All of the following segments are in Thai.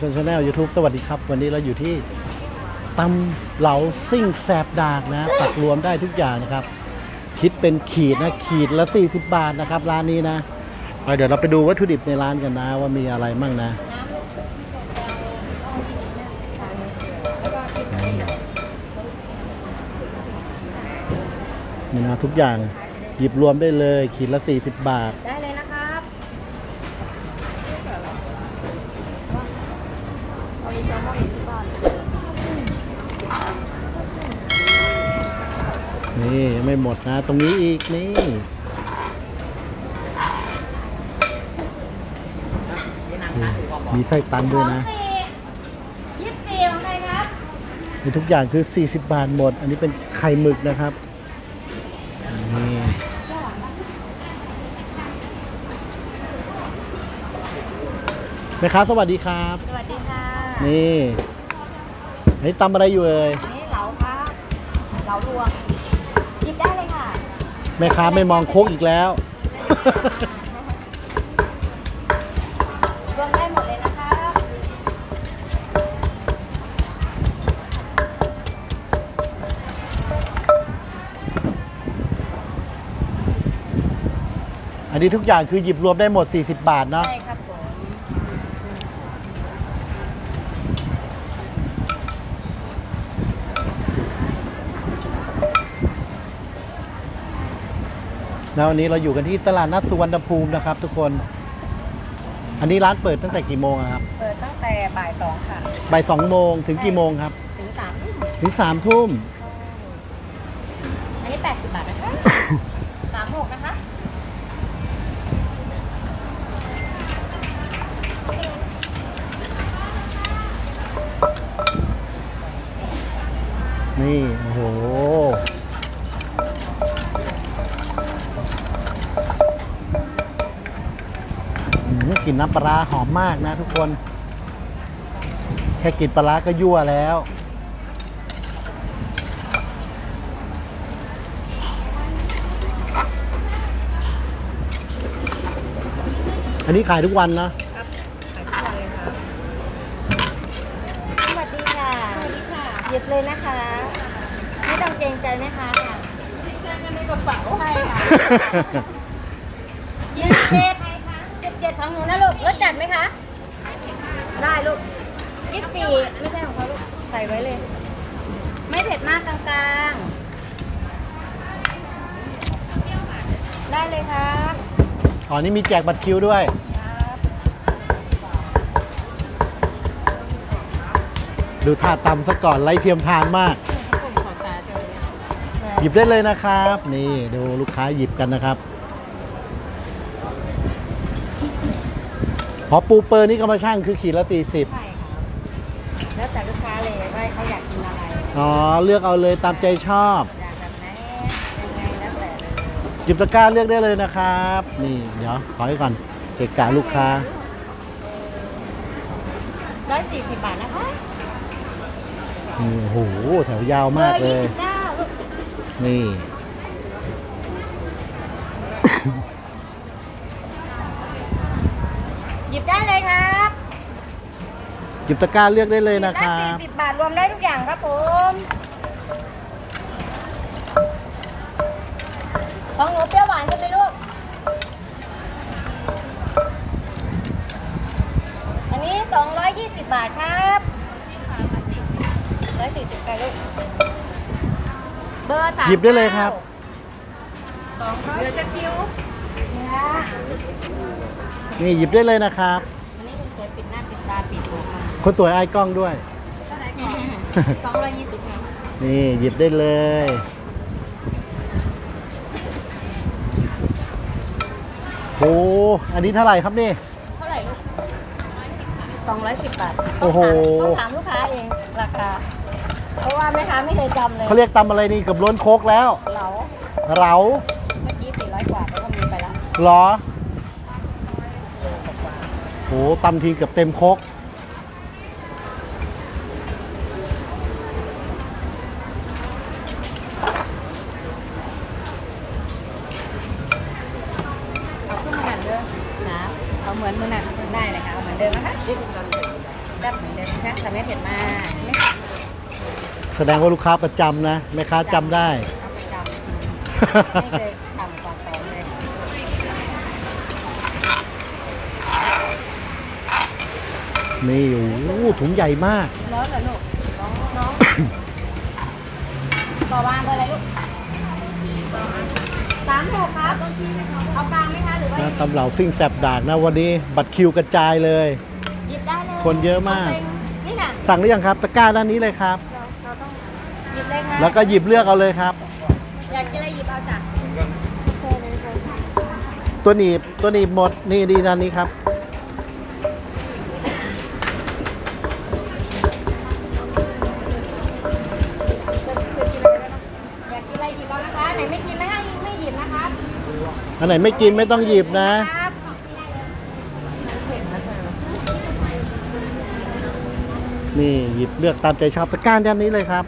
มูชนชาแนลยูทูบสวัสดีครับ วันนี้เราอยู่ที่ตำเหลาซิ่งแสบดากนะตักรวมได้ทุกอย่างนะครับ คิดเป็นขีดนะขีดละ 40 บาทนะครับ ร้านนี้นะเอาเดี๋ยวเราไปดูวัตถุดิบในร้านกันนะ ว่ามีอะไรมั่งนะนี่นะทุกอย่างหยิบรวมได้เลยขีดละ 40 บาทได้เลยนะครับเอาอีกแซลมอนอยู่ที่บ้าน นี่ยัง ไม่หมดนะ ตรงนี้อีกนี่มีไส้ตันด้วยนะยี่สิบสี่ของใครครับมีทุกอย่างคือ 40 บาทหมด อันนี้เป็นไข่หมึกนะครับนี่แม่ค้าสวัสดีครับ สวัสดีค่ะ นี่อันนี้ตำอะไรอยู่เอ่ย แม่ค้าไม่มองโคกอีกแล้ว รวมได้หมดเลยนะครับอันนี้ทุกอย่างคือหยิบรวมได้หมด 40 บาทเนาะ ใช่ครั บผมแล้ววันนี้เราอยู่กันที่ตลาดนัดสุวรรณภูมินะครับ ทุกคน อันนี้ร้านเปิดตั้งแต่กี่โมงอะครับ เปิดตั้งแต่บ่ายสองค่ะ บ่ายสองโมงถึงกี่โมงครับ ถึงสามทุ่มถึงสามทุ่ม อันนี้แปดสิบบาทนะคะ สามหกนะคะ นี่ โอ้โห นน้ำปลาร้าหอมมากนะทุกคน แค่กลิ่นปลาร้าก็ยั่วแล้ว อันนี้ขายทุกวันนะ ครับขายทุกวันเลยค่ะ สวัสดีค่ะ สวัสดีค่ะ หยิบเลยนะคะ ไม่ต้องเกรงใจไหมคะเจอกันในกระเป๋าใช่ค่ะยี่สิบเจ็ดใครคะยี่สิบเจ็ด ของหนูนะลูกรสจัดไหมคะ ได้ลูกยี่สิบไม่ใช่ของเขาลูก ใส่ไว้เลย ไม่เผ็ดมากกลางๆ ได้เลยครับอ๋อนี่มีแจกบัตรคิวด้วย ดูท่าตำซะก่อนไล่เทียมทานมาก หยิบได้เลยนะครับ นี่ดูลูกค้าหยิบกันนะครับ พอปูเปอร์นี่ก็มาช่างคือขีดละสี่สิบใช่ครับแล้วแต่ลูกค้าเลยว่าเขาอยากกินอะไรอ๋อเลือกเอาเลยตามใจชอบอยากแบบไหนยังไงแล้วแต่เลยหยิบตะกร้าเลือกได้เลยนะครับ นี่เดี๋ยวขอให้ก่อนเกะกะลูกค้า ร้อยสี่สิบบาทนะคะนี่โอ้โหแถวยาวมากเลยบอร์ยี่สิบเก้าลูกนี่ หยิบได้เลยครับ หยิบตะกร้าเลือกได้เลยนะคได้รัสี่บ สิบบาทรวมได้ทุกอย่างครับผมของหนูเปรี้ยวหวานใช่ไหมลูก อันนี้220บาทครับ140ไปลูก เบอร์สามหยิบได้เลยครับ สองร้อยเหลือจะคิวเนี่ยนี่หยิบได้เลยนะครับ อันนี้คุณสวยปิดหน้าปิดตาปิดหูมา คนสวยไอายกล้องด้วย สองร้อยยี่สิบครับนี่หยิบได้เลย โอ้อันนี้เท่าไหร่ครับนี่ เท่าไหร่ลูกสองร้อยสิบบาทโอ้โห ต้องถามลูกค้าเองราคา เพราะว่าแม่ค้าไม่เคยจำเลยเขาเรียกตำอะไรนี่เกับล้นโคกแล้ว เหลาเหลาเมื่อกี้สี่ร้อยกว่าแล้วก็มีไปแล้วเหรอโอ้ตำทีเกือบเต็มโคก เอาขึ้นมาหนันเด้อนะเอาเหมือนมือหนันได้เลยค่ะเอาเหมือนเดิมนะคะ แซ่บเหมือนเดิมค่ะแต่ไม่เผ็ดมากไม่ แสดงว่าลูกค้าประจำนะแม่ค้าจำได้ เอาประจำไม่เคยต่ำกว่าสองเลยนี่โอ้โหถุงใหญ่มาก ร้อนเหรอลูกน้องน้องต่อวางเบอร์อะไรลูกสามหกครับเอากลางไหมคะหรือว่านะตำเหล่าซิ่งแสบดากนะวันนี้บัตรคิวกระจายเลย หยิบได้เลยคนเยอะมากเต็นี่น่ะสั่งหรือยังครับ ตะกร้าด้านนี้เลยครับ เลยค่ะแล้วก็หยิบเลือกเอาเลยครับ อยากกินอะไรหยิบเอาจ้ะตัวหนีบตัวหนีบหมดนี่ดีด้านนี้ครับ อยากกินอะไรหยิบเอานะคะไหนไม่กินไม่ให้ไม่หยิบนะคะอันไหนไม่กินไม่ต้องหยิบนะ ครับนี่หยิบเลือกตามใจชอบตะกร้าด้านนี้เลยครับ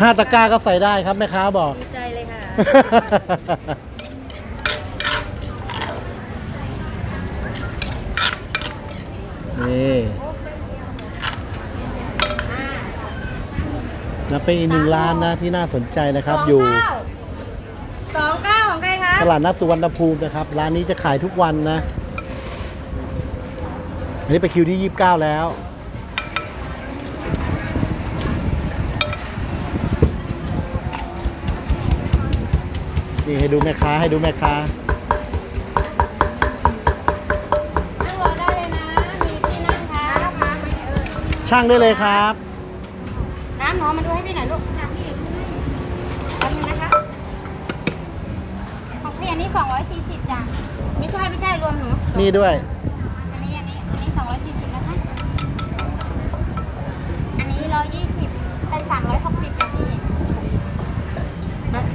ห้าตะกร้าก็ใส่ได้ครับแม่ค้าบอก ดีใจเลยค่ะ นี่นะเป็นอีกหนึ่งร้านนะที่น่าสนใจนะครับ อยู่ สองเก้าของใครคะตลาดนัดสุวรรณภูมินะครับ ร้านนี้จะขายทุกวันนะ อันนี้ไปคิวที่ 29 แล้ว นี่ให้ดูแม่ค้าให้ดูแม่ค้านั่งรอได้เลยนะ มีที่นั่งค่ะน้ำไม่เออช่างได้เลยครับ น้ำหนอมาดูให้พี่หน่อยลูกน้ำพี่แป๊บนึงนะคะของพี่อันนี้240จ้ะไม่ใช่ไม่ใช่รวมหนูนี่ด้วย อันนี้อันนี้อันนี้240นะคะ อันนี้120เป็น360จ้ะพี่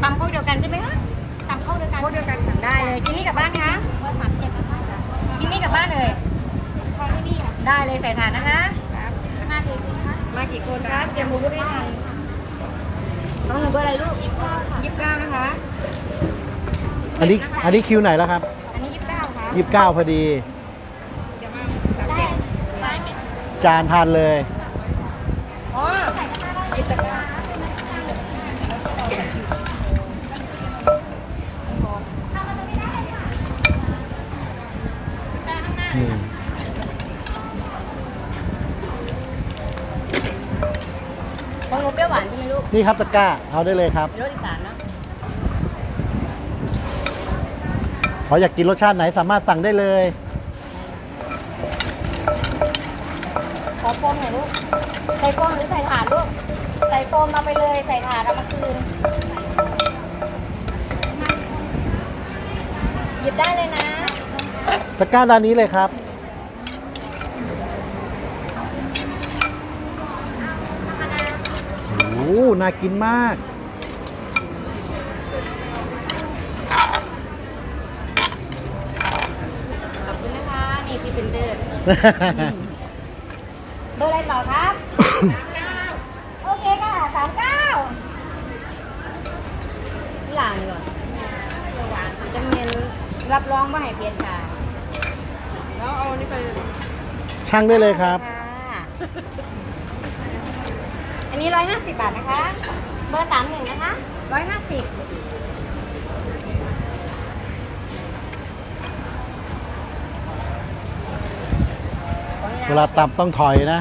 ตำพวกเดียวกันใช่ไหมคะ ตามเข้าด้วยกัน พวกเดียวกันสั่งได้เลยกินนี่กลับบ้านคะเบอร์37นะคะกินนี่กลับบ้านเลยใช่พี่ค่ะได้เลยใส่ถาดนะคะห้าสิบนะคะมากี่คนคะเตรียมมือให้ทันน้องหนูเบอร์อะไรลูกยี่สิบเก้าค่ะยี่สิบเก้านะคะอันนี้อันนี้คิวไหนแล้วครับ อันนี้ยี่สิบเก้าค่ะ29พอดีได้ได้จานทานเลยอ๋อ นใช่ไหมลูกนี่ครับตะกร้า เอาได้เลยครับเป็นรสอีสานเนอะขออยากกินรสชาติไหนสามารถสั่งได้เลย ขอโฟมหน่อยลูก ใส่โฟมหรือใส่ถาดลูก ใส่โฟมเอาไปเลย ใส่ถาดเอามาคืน หยิบได้เลยนะ ตะกร้าด้านนี้เลยครับ อ้โหน่ากินมาก ขอบคุณนะคะ นี่ซีเป็นเดอร์เบอร์อะไรต่อครับโอเคค่ะสามเก้าหลานก่อนจะเมียนรับรองว่าให้เปลี่ยนค่ะแล้วเอานี่ไปช่างได้เลยครับค่ะอั นี้ร้อยห้าสิบบาทนะคะ เบอร์สามหนึ่งนะคะร้อยห้าสิบเวลาตับต้องถอยนะ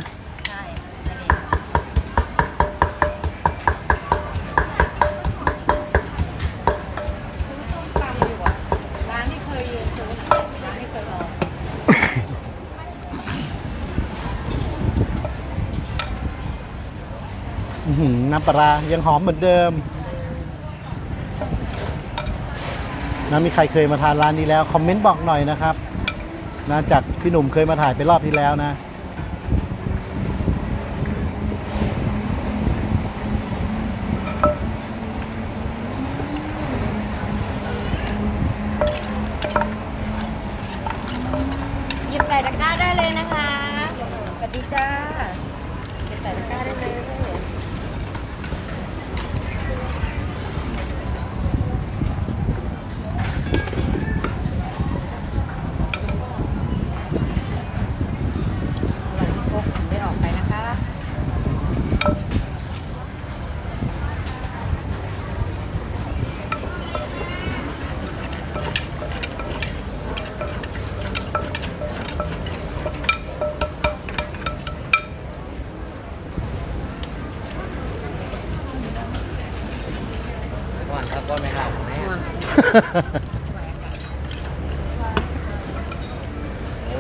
น้ำปลายังหอมเหมือนเดิมนะมีใครเคยมาทานร้านนี้แล้ว คอมเมนต์บอกหน่อยนะครับนะจากพี่หนุ่มเคยมาถ่ายไปรอบที่แล้วนะ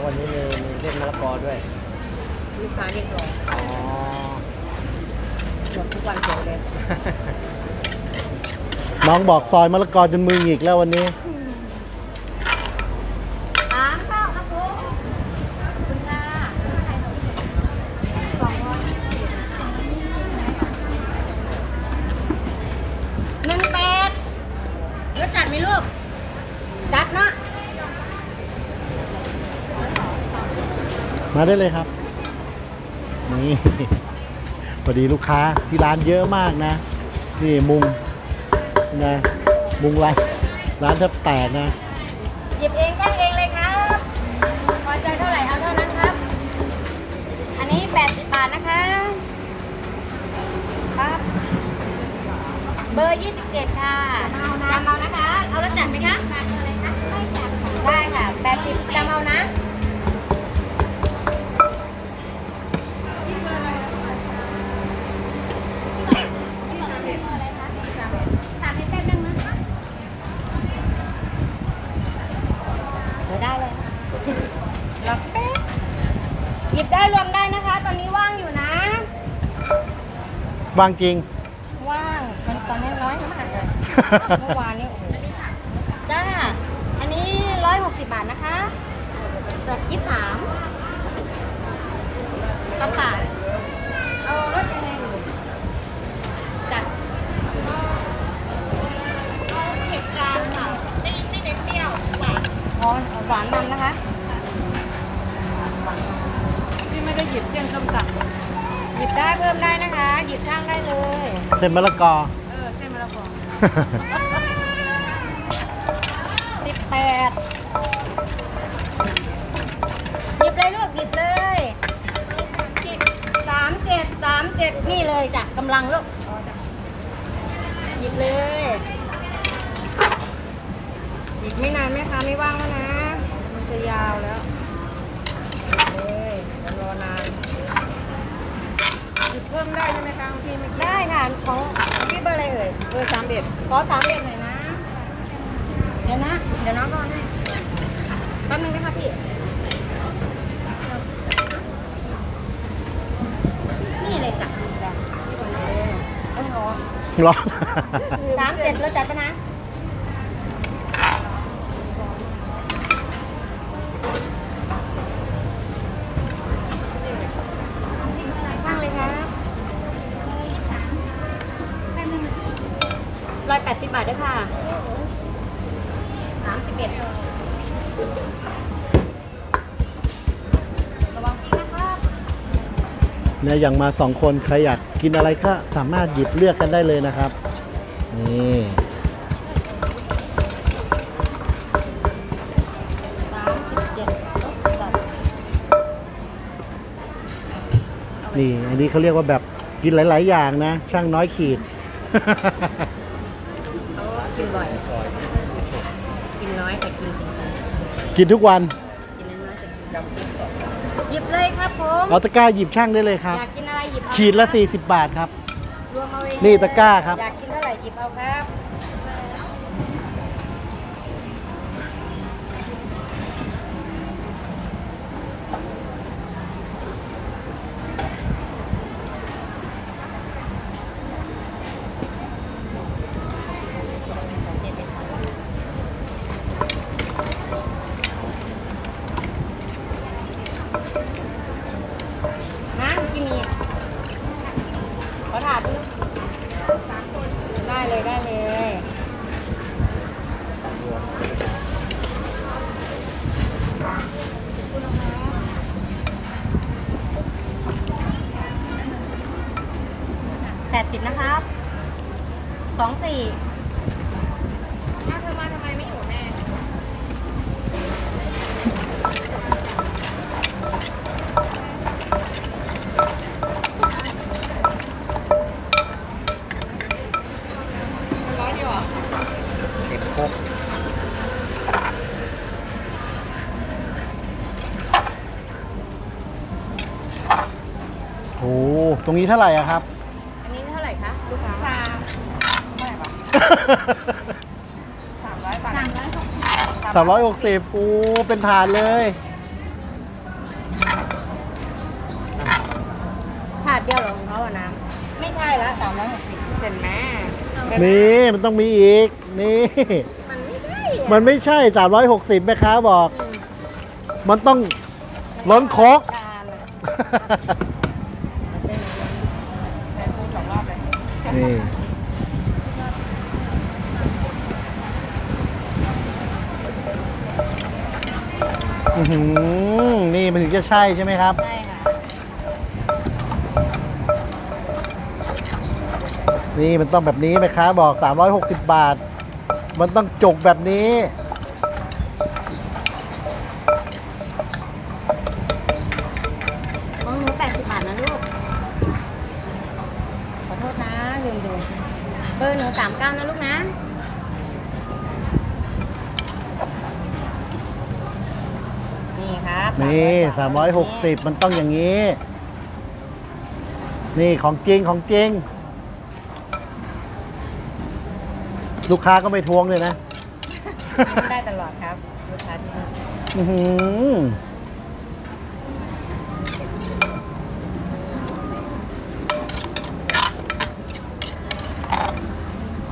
วันนี้มีมีเส้นมะละกอด้วยลูกค้าเรียกร้องอ๋อหมดทุกวันเดียวเลย น้องบอกซอยมะละกอจนมือหงิกแล้ววันนี้ ถามข้าวครับผมขอบคุณค่ะ สองร้อย หนึ่งแปดรสจัดไหมลูก จัดเนาะ มาได้เลยครับ นี่พอดีลูกค้าที่ร้านเยอะมากนะ นี่มุงนะมุงร้านร้านแทบแตกนะ หยิบเองช่างเองเลยครับพอใจเท่าไหร่เอาเท่านั้นครับ อันนี้ 80 บาทนะคะครับเบอร์ 27 ค่ะจำเอานะคะ เอารสจัดไหมคะจัดเลยนะไม่จัดได้ค่ะ 80จำเอานะ ได้รวมได้นะคะ ตอนนี้ว่างอยู่นะ วางจริง ว่างมันตอนนี้น้อยมากเลยเมื่อวานนี้โอ้โหจ้า อันนี้ร้อยหกสิบบาทนะคะแบบยี่สามกระป๋าเอารสยังไงอยู่จัดเผ็ดกลางค่ะไม่ไม่เน้นเปรี้ยวหวานอ๋อหวานนำนะคะ พี่ไม่ได้หยิบเส้นส้มตหยิบได้เพิ่มได้นะคะ หยิบข้างได้เลย เส้นมะละกอำเออเส้นมะละกอสิบแปดหยิบเลยลูกหยิบเลยสามเจ็ดสามเจ็ดนี่เลยจ้ะกำลังลูกหยิบเลยอีกไม่นานแม่ค้าไม่ว่างแล้วนะ มันจะยาวแล้วเลยจะ รอนานหยิบเพิ่มได้ใช่ไหมคะพี่เมื่อกี้ได้ค่ะของพี่เบอร์อะไรเอ่ยเบอร์สามเอ็ดขอสามเอ็ดหน่อยนะ เดี๋ยวนะ เดี๋ยวน้องรอให้แป๊บนึงนะคะพี่นี่เลยจ้ะโอ้โหร้อนสามเจ็ดแล้วจัดปะนะ แปดสิบาทด้วยค่ะ31ระวังพี่นะคะเนี่ยอย่างมาสองคนใครอยากกินอะไรก็สามารถหยิบเลือกกันได้เลยนะครับ นี่นี่อันนี้เขาเรียกว่าแบบกินหลาย ๆ อย่างนะ ช่างน้อยขีด กินบ่อย กินน้อยแต่กินจริงกินทุกวัน ๆกินน้อยแต่กินหยิบเลยครับผมเอาตะกร้าหยิบช่างได้เลยครับ อยากกินอะไรหยิบเอาขีดละ 40 บาทครับ รวมเอาเองนี่ตะกร้าครับ อยากกินเท่าไหร่หยิบเอาครับ ดสิบนะครับสองสี่ ถ้าเธอมาทำไมไม่อยู่แม่ ร้อยเดียวเหรอ สิบหก โอ้ ตรงนี้เท่าไหร่อะครับ อันนี้เท่าไหร่คะลูกค้าสามเท่าไหร่วะสามร้อยบาทสามร้อยหกสามร้อยหกสิบโอ้เป็นถาดเลยถาดเดียวเหรอของเขาอะน้ำไม่ใช่ละสามร้อยหกสิบเห็นไหมนี่มันต้องมีอีก นี่ มันไม่ใช่อะมันไม่ใช่ 360แม่ค้าบอกอืมมันต้องล้นโคก จานอะ นี่อื้อหือนี่มันถึงจะใช่ใช่ไหมครับ ใช่ค่ะ นี่มันต้องแบบนี้แม่ค้าบอก 360 บาท มันต้องจกแบบนี้ ของหนูแปดสิบบาทนะลูก ขอโทษนะลืมดู เบอร์หนูสามเก้านะลูกนะนี่ครับนี่360มันต้องอย่างนี้ นี่ของจริงของจริง ลูกค้าก็ไม่ทวงเลยนะยิ้มได้ตลอดครับ ลูกค้าที่นี่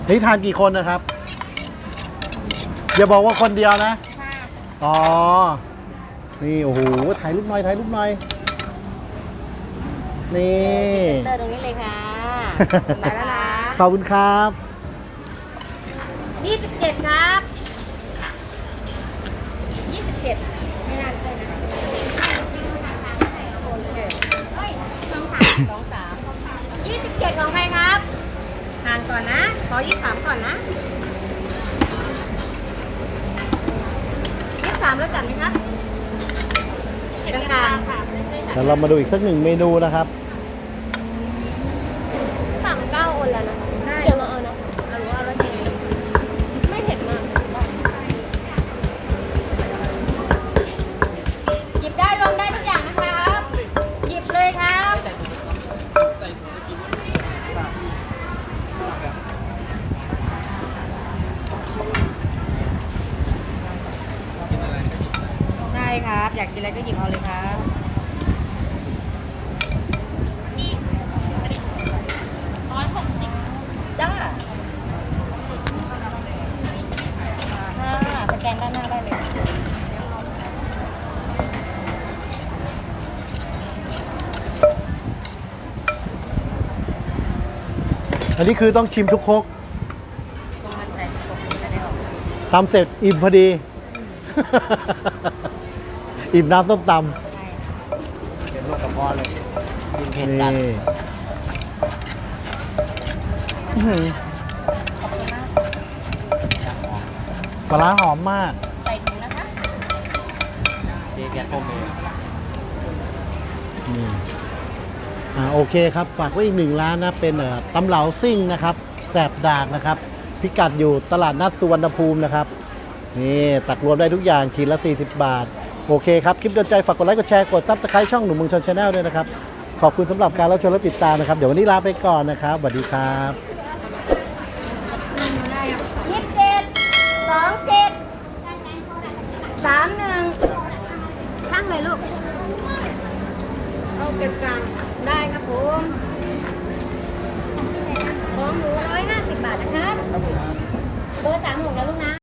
นี่ทานกี่คนนะครับ อย่าบอกว่าคนเดียวนะ อ๋อ นี่ โอ้โห ถ่ายรูปหน่อย ถ่ายรูปหน่อย นี่เตอร์ตรงนี้เลยค่ะไปแล้วนะ ขอบคุณครับ ยี่สิบเจ็ดครับยี่สิบเจ็ดไม่น่าใช่นะเฮ้ยสองสามสองสามยี่สิบเจ็ดของใครครับทานก่อนนะ ขอยี่สิบสามก่อนนะยี่สิบสามแล้วจัดไหมครับกลางกลางค่ะเดี๋ยวเรามาดูอีกสักหนึ่งเมนูนะครับ อันนี้คือต้องชิมทุกครกตรงนั้นใส่ตรงนี้จะได้ออกทำเสร็จอิ่มพอดี อิ่มน้ำส้มตใช่เป็นลูกกระเพาะเลยกินเผ็ำดนี่จัดอื้อหือขอบคุณมากจัดหอมปลาร้าหอมมาก ใส่ถุงนะคะที่แกต้มเอง อ่าโอเคครับ ฝากไว้อีกหนึ่งร้านนะเป็นเอ่อตำเหลาซิ่งนะครับแสบดากนะครับ พิกัดอยู่ตลาดนัดสุวรรณภูมินะครับ นี่ตักรวมได้ทุกอย่างขีดละ 40 บาท โอเคครับ คลิปโดนใจฝากกดไลค์กดแชร์กดซับสไครต์ช่องหนุ่มเมืองชนชาแนลด้วยนะครับ ขอบคุณสำหรับการรับชมและติดตามนะครับ เดี๋ยววันนี้ลาไปก่อนนะครับสวัสดีครับ ยี่สิบเจ็ดสองเจ็ดสามหนึ่งช่างเลยลูก เอาเก็บกลาง ของหนู150 บาทนะครับเบอร์สามหกนะลูกนะ